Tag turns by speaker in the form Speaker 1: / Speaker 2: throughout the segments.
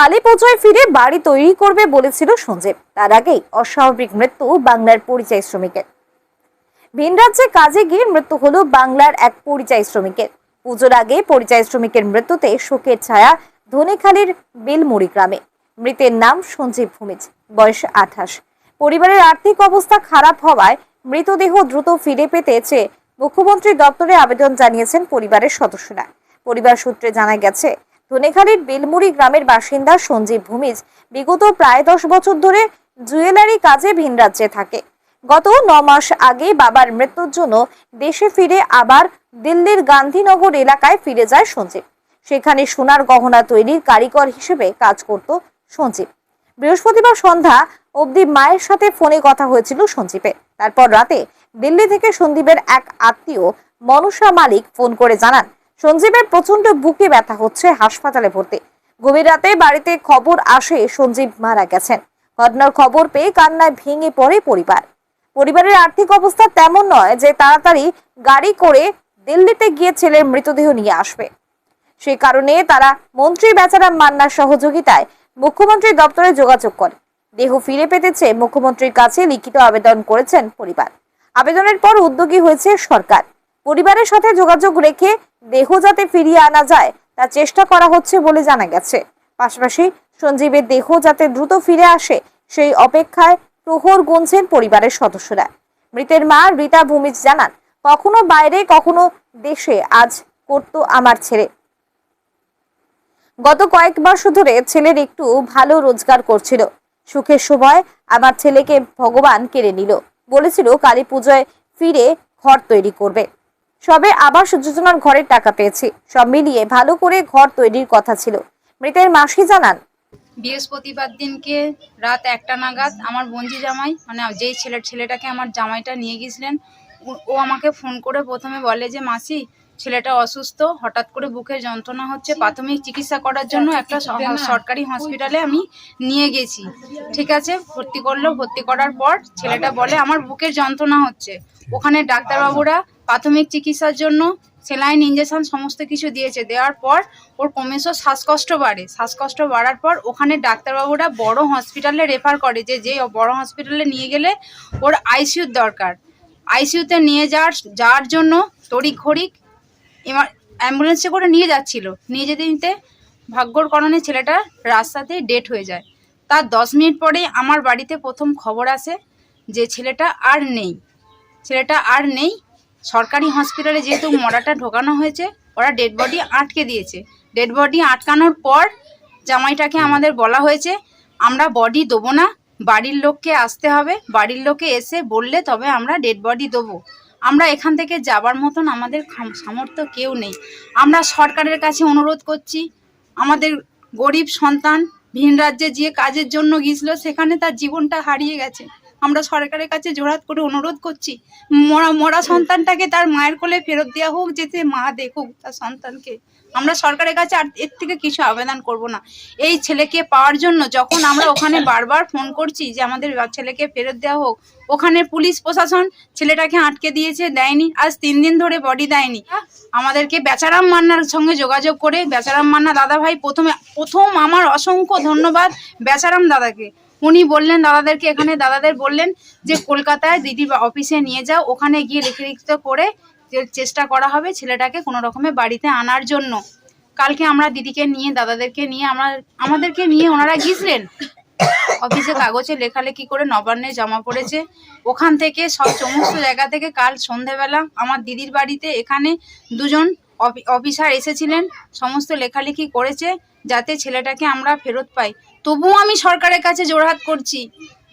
Speaker 1: কালী পুজোয় ফিরে বাড়ি তৈরি করবে বলেছিল সঞ্জীব। তার আগেই অস্বাভাবিক মৃত্যু বাংলার পরিযায়ী শ্রমিকের। ভিন রাজ্যে কাজে গিয়ে মৃত্যু হলো বাংলার এক পরিযায়ী শ্রমিকের। পুজোর আগে পরিযায়ী শ্রমিকের মৃত্যুতে শোকের ছায়া ধনেখালীর বেলমুড়ি গ্রামে। মৃতের নাম সঞ্জীব ভূমিজ, বয়স আঠাশ। পরিবারের আর্থিক অবস্থা খারাপ হওয়ায় মৃতদেহ দ্রুত ফিরে পেতে চেয়ে মুখ্যমন্ত্রী দপ্তরে আবেদন জানিয়েছেন পরিবারের সদস্যরা। পরিবার সূত্রে জানা গেছে ধনেখালির বেলমুড়ি গ্রামের বাসিন্দা সঞ্জীব ভূমিজ বিগত প্রায় দশ বছর ধরে জুয়েলারি কাজে ভিন রাজ্যে থাকে। গত ন মাস আগে বাবার মৃত্যুর জন্য দেশে ফিরে আবার দিল্লির গান্ধীনগর এলাকায় ফিরে যায় সঞ্জীব। সেখানে সোনার গহনা তৈরির কারিগর হিসেবে কাজ করত সঞ্জীব। বৃহস্পতিবার সন্ধ্যা অবধি মায়ের সাথে ফোনে কথা হয়েছিল সঞ্জীবের। তারপর রাতে দিল্লি থেকে সন্দীপের এক আত্মীয় মনসা মালিক ফোন করে জানান সঞ্জীবের প্রচণ্ড বুকে ব্যথা হচ্ছে, হাসপাতালে ভর্তি। গভীর রাতে বাড়িতে খবর আসে সঞ্জীব মারা গেছেন। ঘটনার খবর পেয়ে কান্নায় ভেঙে পড়ে পরিবার। পরিবারের আর্থিক অবস্থা তেমন নয় যে তাড়াতাড়ি গাড়ি করে দিল্লিতে গিয়ে ছেলের মৃতদেহ নিয়ে আসবে। সেই কারণে তারা মন্ত্রী বেচারাম মান্নার সহযোগিতায় মুখ্যমন্ত্রী দপ্তরে যোগাযোগ করে। দেহ ফিরে পেতেছে মুখ্যমন্ত্রীর কাছে, লিখিত আবেদন করেছেন পরিবার। আবেদনের পর উদ্যোগী হয়েছে সরকার। পরিবারের সাথে যোগাযোগ রেখে দেহ যাতে ফিরিয়ে আনা যায়, তা চেষ্টা করা হচ্ছে বলে জানা গেছে। পাশাপাশি সঞ্জীবের দেহ যাতে দ্রুত ফিরে আসে, সেই অপেক্ষায় প্রহর গুনছেন পরিবারের সদস্যরা। মৃতের মা রীতা ভূমিজ জানান, কখনো বাইরে, কখনো দেশে, আজ করতো আমার ছেলে। গত কয়েক বর্ষ ধরে ছেলের একটু ভালো রোজগার করছিল। সুখের সময় আমার ছেলেকে ভগবান কেড়ে নিল। বলেছিল কালী পুজোয় ফিরে ঘর তৈরি করবে। সবে আবাস যোজনার ঘরের টাকা পেয়েছি। সব মিলিয়ে ভালো করে ঘর তৈরির কথা ছিল। মৃতের মাসি জানান,
Speaker 2: বৃহস্পতিবার দিনকে রাত একটা নাগাদ আমার বঞ্জি জামাই মানে যেই ছেলের ছেলেটাকে আমার জামাইটা নিয়ে গেছিলেন ও আমাকে ফোন করে প্রথমে বলে যে, মাসি, ছেলেটা অসুস্থ, হঠাৎ করে বুকের যন্ত্রণা হচ্ছে, প্রাথমিক চিকিৎসা করার জন্য একটা সরকারি হসপিটালে আমি নিয়ে গেছি। ঠিক আছে, ভর্তি করল, ভর্তি করার পর ছেলেটা বলে, আমার বুকের যন্ত্রণা হচ্ছে। ওখানে ডাক্তারবাবুরা প্রাথমিক চিকিৎসার জন্য সেলাইন ইঞ্জেকশন সমস্ত কিছু দিয়েছে। দেওয়ার পর ওর ক্রমেশ শ্বাসকষ্ট বাড়ে। শ্বাসকষ্ট বাড়ার পর ওখানে ডাক্তারবাবুরা বড় হসপিটালে রেফার করে যে যে বড় হসপিটালে নিয়ে গেলে ওর আইসিইউর দরকার। আইসিইউতে নিয়ে যাওয়ার যাওয়ার জন্য তড়িঘ ঘড়িক এবার অ্যাম্বুলেন্সে করে নিয়ে যাচ্ছিল। নিয়ে যেতে নিতে ভাগ্যর কারণে ছেলেটা রাস্তাতে ডেট হয়ে যায়। তার দশ মিনিট পরেই আমার বাড়িতে প্রথম খবর আসে যে ছেলেটা আর নেই। ছেলেটা আর নেই সরকারি হসপিটালে যেহেতু মরাটা ঢোকানো হয়েছে ওরা ডেড বডি আটকে দিয়েছে। ডেড বডি আটকানোর পর জামাইটাকে আমাদের বলা হয়েছে আমরা বডি দেবো না বাড়ির লোককে আসতে হবে বাড়ির লোকে এসে বললে তবে আমরা ডেড বডি দেবো। আমরা এখান থেকে যাবার মতন আমাদের সামর্থ্য কেউ নেই। আমরা সরকারের কাছে অনুরোধ করছি আমাদের গরিব সন্তান ভিন রাজ্যে যে কাজের জন্য গিয়েছিল সেখানে তার জীবনটা হারিয়ে গেছে। আমরা সরকারের কাছে জোরাত করে অনুরোধ করছি, মরা মরা সন্তানটাকে তার মায়ের কোলে ফেরত দেওয়া হোক যেতে মা দেখুক তার সন্তানকে। আমরা সরকারের কাছে আর এর থেকে কিছু আবেদন করব না। এই ছেলেকে পাওয়ার জন্য যখন আমরা ওখানে বারবার ফোন করছি যে আমাদের ছেলেকে ফেরত দেওয়া হোক, ওখানে পুলিশ প্রশাসন ছেলেটাকে আটকে দিয়েছে, দেয়নি। আজ তিন দিন ধরে বডি দেয়নি। আমাদেরকে বেচারাম মান্নার সঙ্গে যোগাযোগ করে, বেচারাম মান্না দাদা ভাই প্রথমে, প্রথম আমার অসংখ্য ধন্যবাদ বেচারাম দাদাকে। উনি বললেন, দাদাদেরকে এখানে, দাদাদের বললেন যে কলকাতায় দিদির বা- অফিসে নিয়ে যাও, ওখানে গিয়ে লিখিত করে চেষ্টা করা হবে ছেলেটাকে কোনো রকমে বাড়িতে আনার জন্য। কালকে আমরা দিদিকে নিয়ে, দাদাদেরকে নিয়ে, আমরা, আমাদেরকে নিয়ে ওনারা গিয়েছিলেন। অফিসে কাগজে লেখালেখি করে নবান্নে জমা পড়েছে। ওখান থেকে সব সমস্ত জায়গা থেকে কাল সন্ধেবেলা আমার দিদির বাড়িতে এখানে দুজন অফি- অফিসার এসেছিলেন। সমস্ত লেখালেখি করেছে যাতে ছেলেটাকে আমরা ফেরত পাই। তবুও আমি সরকারের কাছে জোরহাত করছি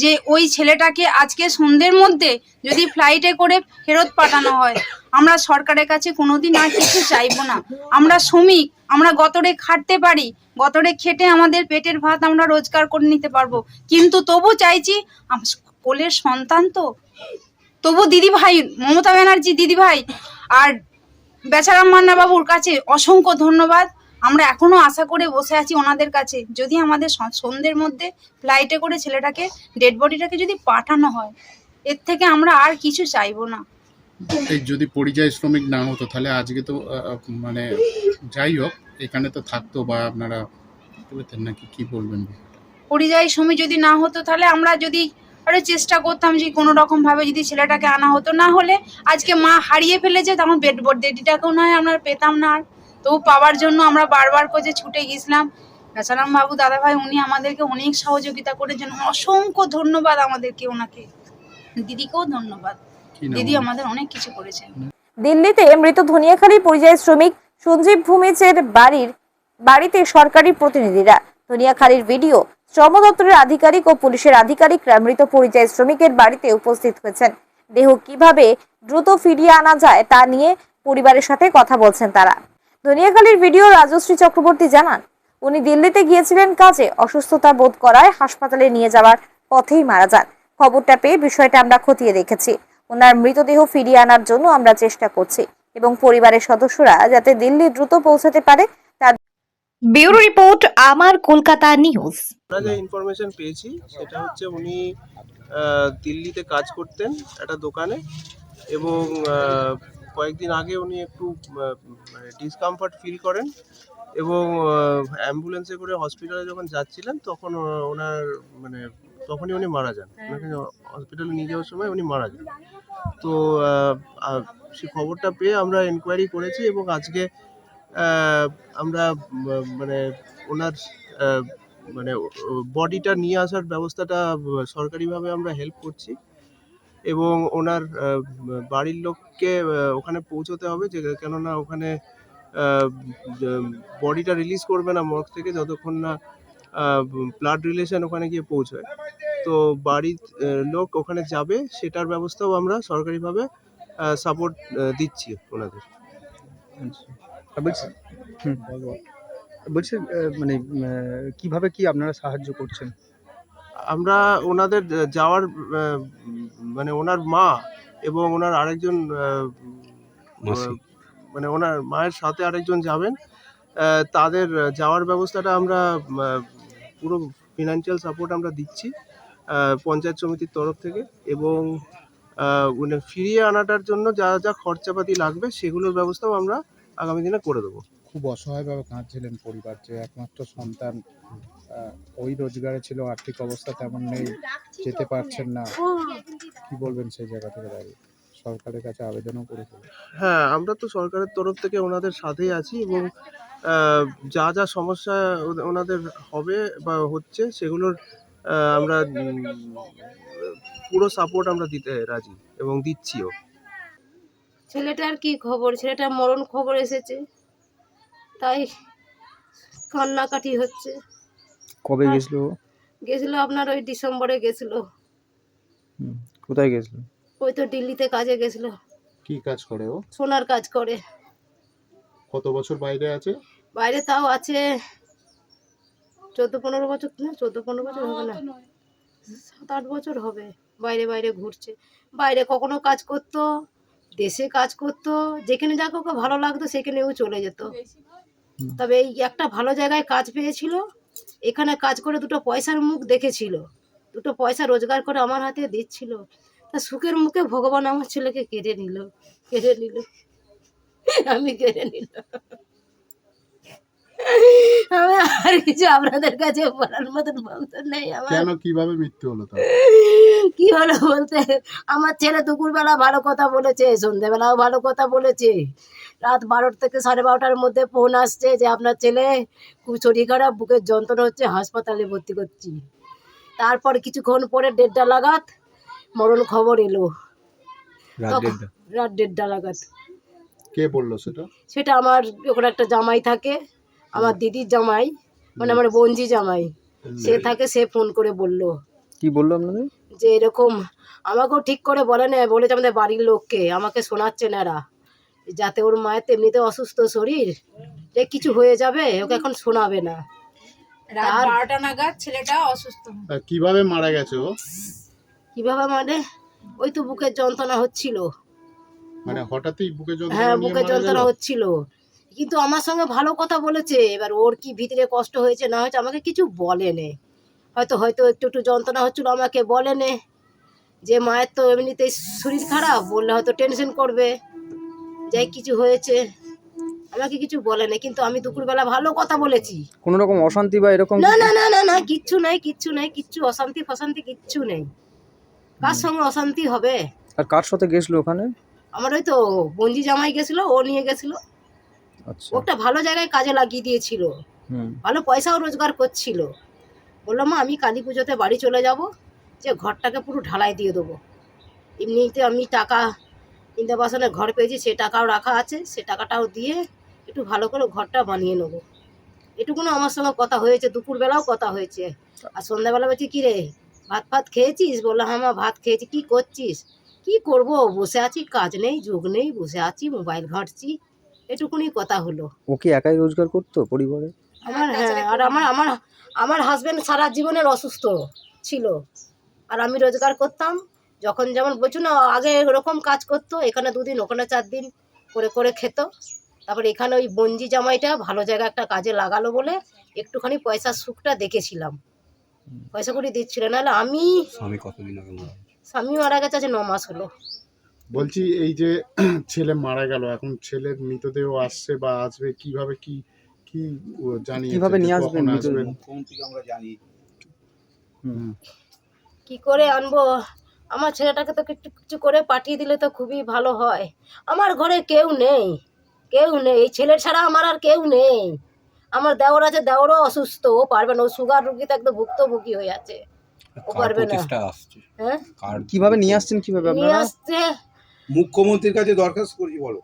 Speaker 2: যে ওই ছেলেটাকে আজকে সন্ধ্যের মধ্যে যদি ফ্লাইটে করে ফেরত পাঠানো হয়। আমরা সরকারের কাছে কোনোদিন আর কিছু চাইব না। আমরা শ্রমিক, আমরা গতরে খাটতে পারি, গতরে খেটে আমাদের পেটের ভাত আমরা রোজগার করে নিতে পারব। কিন্তু তবু চাইছি কোলের সন্তান তো। তবু দিদি ভাই মমতা ব্যানার্জি দিদি ভাই আর বেচারাম মান্না বাবুর কাছে অসংখ্য ধন্যবাদ। আমরা এখনও আশা করে বসে আছি ওনাদের কাছে। যদি আমাদের সন্ধ্যের মধ্যে ফ্লাইটে করে ছেলেটাকে ডেড বডিটাকে যদি পাঠানো হয় এর থেকে আমরা আর কিছু চাইব না।
Speaker 3: এই যদি পরিযায়ী শ্রমিক না হতো তাহলে আজকে তো মানে যাই হোক এখানে তো থাকতো বা আপনারা পেতেন নাকি কি বলবেন?
Speaker 2: পরিযায়ী শ্রমিক যদি না হতো তাহলে আমরা যদি আরও চেষ্টা করতাম যে কোনো রকম ভাবে যদি ছেলেটাকে আনা হতো না হলে আজকে মা হারিয়ে ফেলেছে তখন বেড ডেডিটাকেও নয় আমরা পেতাম না আর। তবু পাওয়ার জন্য আমরা বারবার করে ছুটে গেছিলাম বেচারাম বাবু দাদা ভাই উনি আমাদেরকে অনেক সহযোগিতা করেছেন। অসংখ্য ধন্যবাদ আমাদেরকে ওনাকে। দিদিকেও ধন্যবাদ। দিদি আমাদের অনেক কিছু করেছেন।
Speaker 1: দিল্লিতে মৃত ধনিয়াখালী পরিযায়ী শ্রমিক সঞ্জীব ভূমিজের বাড়ির বাড়িতে সরকারি প্রতিনিধিরা। ধনিয়াখালীর ভিডিও শ্রম দপ্তরের আধিকারিক ও পুলিশের আধিকারিকরা মৃত পরিযায়ী শ্রমিকের বাড়িতে উপস্থিত হয়েছেন। দেহ কীভাবে দ্রুত ফিরিয়ে আনা যায় তা নিয়ে পরিবারের সাথে কথা বলছেন তারা। ধনিয়াখালীর ভিডিও রাজশ্রী চক্রবর্তী জানান উনি দিল্লিতে গিয়েছিলেন কাজে অসুস্থতা বোধ করায় হাসপাতালে নিয়ে যাওয়ার পথেই মারা যান। খবরটা পেয়ে বিষয়টা আমরা খতিয়ে দেখেছি। ওনার মৃতদেহ ফিরিয়ে আনার জন্য আমরা চেষ্টা করছি এবং পরিবারের সদস্যরা যাতে দিল্লি দ্রুত পৌঁছাতে পারে তার
Speaker 4: ব্যুরো রিপোর্ট আমার কলকাতা নিউজ।
Speaker 5: আমরা যে ইনফরমেশন পেয়েছি সেটা হচ্ছে উনি দিল্লিতে কাজ করতেন একটা দোকানে এবং কয়েকদিন আগে উনি একটু ডিসকমফর্ট ফিল করেন এবং অ্যাম্বুলেন্সে করে হসপিটালে যখন যাচ্ছিলেন তখন ওনার মানে তখনই উনি মারা যান। ওনাকে হসপিটালে নিয়ে যাওয়ার সময় উনি মারা যান। তো সে খবরটা পেয়ে আমরা এনকোয়ারি করেছি এবং আজকে আমরা মানে ওনার মানে বডিটা নিয়ে আসার ব্যবস্থাটা সরকারিভাবে আমরা হেল্প করছি। এবং ওনার বাড়ির লোককে ওখানে পৌঁছতে হবে যে, কেননা ওখানে বডিটা রিলিজ করবে না মর্গ থেকে যতক্ষণ না ব্লাড রিলেশন ওখানে গিয়ে পৌঁছয়। তো বাড়ির লোক ওখানে যাবে, সেটার ব্যবস্থাও আমরা সরকারিভাবে সাপোর্ট দিচ্ছি ওনাদের।
Speaker 6: আর বলছি বলছি মানে কীভাবে কি আপনারা সাহায্য করছেন?
Speaker 5: আমরা ওনাদের যাওয়ার মানে ওনার মা এবং ওনার আরেকজন মানে ওনার মায়ের সাথে আরেকজন যাবেন তাদের যাওয়ার ব্যবস্থাটা আমরা পুরো ফিনান্সিয়াল সাপোর্ট আমরা দিচ্ছি পঞ্চায়েত সমিতির তরফ থেকে এবং মানে ফিরিয়ে আনাটার জন্য যা যা খরচাপাতি লাগবে সেগুলোর ব্যবস্থাও আমরা আগামী দিনে করে দেবো।
Speaker 3: খুব অসহায়ভাবে কাঁদছিলেন পরিবার যে একমাত্র সন্তান। ওই রোজগারে ছিল আর্থিক অবস্থা তেমন নেই যেতে পারছেন না। কি বলবেন সেই জায়গা থেকে দাঁড়িয়ে সরকারের কাছে আবেদনও করেছেন
Speaker 5: হ্যাঁ আমরা তো সরকারের তরফ থেকে ওনাদের সাথেই আছি এবং যা যা সমস্যা ওনাদের হবে বা হচ্ছে সেগুলোর আমরা পুরো সাপোর্ট আমরা দিতে রাজি এবং দিচ্ছিও।
Speaker 7: ছেলেটার কি খবর? ছেলেটা মরণ খবর এসেছে। তাই কান্নাকাটি হচ্ছে।
Speaker 6: কবে
Speaker 7: হ্যাঁ।
Speaker 6: গেছিল
Speaker 7: গেছিল আপনার ওই ডিসেম্বরে গেছিল।
Speaker 6: কোথায় গেছিল?
Speaker 7: ওই তো দিল্লিতে কাজে গেছিল।
Speaker 3: কি কাজ করে ও?
Speaker 7: সোনার কাজ করে।
Speaker 3: কত বছর বাইরে আছে?
Speaker 7: বাইরে তাও আছে চোদ্দ পনেরো বছর না চোদ্দ পনেরো বছর হবে না। সাত আট বছর হবে। বাইরে বাইরে ঘুরছে। বাইরে কখনো কাজ করতো দেশে কাজ করতো যেখানে যা ওকে ভালো লাগতো সেখানেও চলে যেত। তবে এই একটা ভালো জায়গায় কাজ পেয়েছিল এখানে কাজ করে দুটো পয়সার মুখ দেখেছিল। দুটো পয়সা রোজগার করে আমার হাতে দিচ্ছিল। তা সুখের মুখে ভগবান আমার ছেলেকে কেড়ে নিল কেড়ে নিল। আমি কেড়ে নিল। আমি আর কিছু আপনাদের কাছে বলার মতন বলতে নেই আমার।
Speaker 3: কেন? কীভাবে মৃত্যু হলো
Speaker 7: কি হলো বলতে? আমার ছেলে দুপুরবেলা ভালো কথা বলেছে সন্ধ্যেবেলাও ভালো কথা বলেছে। রাত বারোটা থেকে সাড়ে বারোটার মধ্যে ফোন আসছে যে আপনার ছেলে খুব শরীর খারাপ বুকের যন্ত্রণা হচ্ছে হাসপাতালে ভর্তি করছি। তারপর কিছুক্ষণ পরে দেড়টা লাগাত মরণ খবর এলো।
Speaker 6: রাত দেড়টা?
Speaker 7: লাগাত
Speaker 3: কে বলল সেটা?
Speaker 7: সেটা আমার ওখানে একটা জামাই থাকে আমার দিদির জামাই মানে আমার বঞ্জি জামাই। সে থাকে সে ফোন করে বলল।
Speaker 6: কি বলল আপনাদের?
Speaker 7: যে এরকম আমাকেও ঠিক করে বলে না বলেছে আমাদের বাড়ির লোককে আমাকে শোনাচ্ছে না এরা। যাতে ওর মায়ের তেমনিতে অসুস্থ শরীর যে কিছু হয়ে যাবে ওকে এখন শোনাবে না।
Speaker 2: রাত
Speaker 7: আর-
Speaker 2: বারোটা নাগাদ ছেলেটা অসুস্থ।
Speaker 3: কীভাবে মারা গেছে ও?
Speaker 7: কীভাবে মানে ওই তো বুকের যন্ত্রণা হচ্ছিল।
Speaker 3: মানে হঠাৎই বুকে
Speaker 7: হ্যাঁ বুকের যন্ত্রণা হচ্ছিল। কিন্তু আমার সঙ্গে ভালো কথা বলেছে এবার ওর কি ভিতরে কষ্ট হয়েছে না হয়েছে আমাকে কিছু বলেনি। হয়তো হয়তো একটু একটু যন্ত্রণা হচ্ছিল আমাকে বলেনি যে মায়ের তো এমনিতেই শরীর খারাপ বললে হয়তো টেনশন করবে। যাই কিছু হয়েছে। আমাকে কিছু বলে বলেনি কিন্তু আমি দুপুরবেলা ভালো কথা বলেছি।
Speaker 6: কোনো রকম অশান্তি বা এরকম
Speaker 7: না না না না না কিচ্ছু নাই কিচ্ছু নাই কিচ্ছু অশান্তি ফশান্তি কিচ্ছু নেই। কার সঙ্গে অশান্তি হবে?
Speaker 6: আর কার সাথে গেছিল ওখানে?
Speaker 7: আমার ওই তো বঞ্জি জামাই গেছিল ও নিয়ে গেছিল।
Speaker 6: আচ্ছা।
Speaker 7: ওটা ভালো জায়গায় কাজে লাগিয়ে দিয়েছিল।
Speaker 6: হুম।
Speaker 7: ভালো পয়সাও রোজগার করছিল। বললাম মা আমি কালী পুজোতে বাড়ি চলে যাব যে ঘরটাকে পুরো ঢালাই দিয়ে দেবো। এমনিতে আমি টাকা ইন্দাবাসনের ঘর পেয়েছি সে টাকাও রাখা আছে সে টাকাটাও দিয়ে একটু ভালো করে ঘরটা বানিয়ে নেব। এটুকুনো আমার সঙ্গে কথা হয়েছে দুপুরবেলাও কথা হয়েছে। আর সন্ধ্যাবেলা বলছি কী রে ভাত ফাত খেয়েছিস? বললাম হ্যাঁ মা ভাত খেয়েছি কী করছিস? কি করব বসে আছি কাজ নেই যোগ নেই বসে আছি মোবাইল ঘাঁটছি। এটুকুনি কথা হলো।
Speaker 6: ও কি একাই রোজগার করতো পরিবারে?
Speaker 7: আমার হ্যাঁ আর আমার আমার আমার হাজব্যান্ড সারা জীবনের অসুস্থ ছিল। আর আমি রোজগার করতাম যখন যেমন বলছো না আগে এরকম কাজ করতো এখানে দুদিন ওখানে চার দিন করে করে খেত। তারপর এখানে ওই বঞ্জি জামাইটা ভালো জায়গা একটা কাজে লাগালো বলে একটুখানি পয়সার সুখটা দেখেছিলাম। পয়সা করে দিচ্ছিল নাহলে আমি
Speaker 8: স্বামী কতদিন আগে মারা গেছে?
Speaker 7: স্বামী মারা গেছে আজ ন মাস হলো।
Speaker 3: বলছি এই যে ছেলে মারা গেল এখন ছেলের মৃতদেহ আসছে বা আসবে কীভাবে কি কি জানি
Speaker 6: কীভাবে নিয়ে আসবেন মৃতদেহ?
Speaker 8: মুখ্যমন্ত্রীকে আমরা জানি।
Speaker 6: হুম।
Speaker 7: কি করে আনব? আমার ছেলেটাকে তো কিছু কিছু করে পাঠিয়ে দিলে তো খুবই ভালো হয়। আমার ঘরে কেউ নেই কেউ নেই। এই ছেলে ছাড়া আমার আর কেউ নেই। আমার দেওর আছে দেওরও অসুস্থ ও পারবে না। ও সুগার রুগীতে একদম ভুক্তভোগী হয়ে আছে। ও পারবে না। হ্যাঁ?
Speaker 8: কার
Speaker 6: কীভাবে নিয়ে আসছেন কীভাবে
Speaker 7: নিয়ে আসছে।
Speaker 8: মুখ্যমন্ত্রীর কাছে দরখাস্ত করেছি বলো।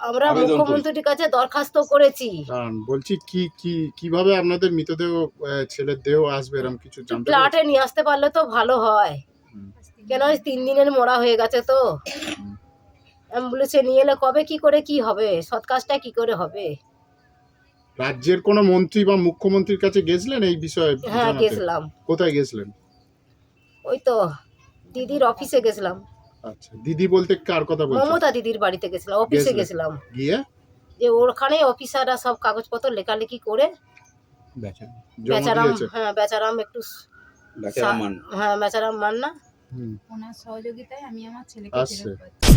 Speaker 7: আমরা মুখ্যমন্ত্রীর কাছে দরখাস্ত করেছি।
Speaker 3: বলছি কি কি কীভাবে আপনাদের মৃতদেহ ছেলের দেহ আসবে এরকম কিছু জানতে
Speaker 7: ফ্ল্যাটে নিয়ে আসতে পারলে তো ভালো হয়। কেন তিন দিনের মরা হয়ে গেছে তো? অ্যাম্বুলেন্সে নিয়ে এলে কবে কি করে কি হবে? সৎ কাজটা কি করে হবে?
Speaker 3: রাজ্যের কোনো মন্ত্রী বা মুখ্যমন্ত্রীর কাছে গেছিলেন এই বিষয়ে
Speaker 7: হ্যাঁ গেছিলাম।
Speaker 3: কোথায় গেছিলেন?
Speaker 7: ওই তো দিদির অফিসে গেছিলাম।
Speaker 3: আচ্ছা দিদি বলতে কার কথা বলছো?
Speaker 7: মমতা দিদির বাড়িতে গেছিলাম অফিসে গেছিলাম।
Speaker 3: গিয়ে?
Speaker 7: যে ওখানে অফিসাররা সব কাগজপত্র লেখালেখি করে বেচারাম হ্যাঁ বেচারাম একটু হ্যাঁ বেচারাম মান না
Speaker 2: ওনার সহযোগিতায় আমি আমার ছেলেকে ফেরত পাচ্ছি।